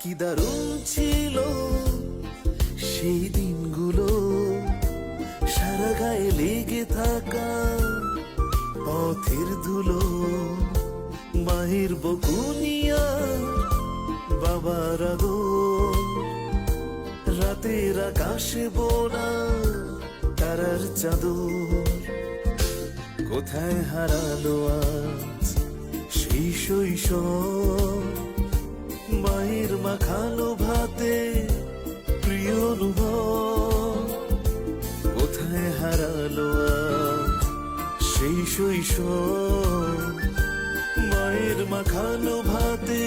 কি দারুণ ছিল সেই দিনগুলো। সারা গায়ে লেগে থাকা পথের ধুলো। মায়ের বকুনিয়া, বাবার আদর রাতের আকাশে বোনা তারার চাদর। কোথায় হারালো আজ শৈশব? মাখানো ভাতে প্রিয় অনুভব। কোথায় হারালো সেই শৈশব? মায়ের মাখানো ভাতে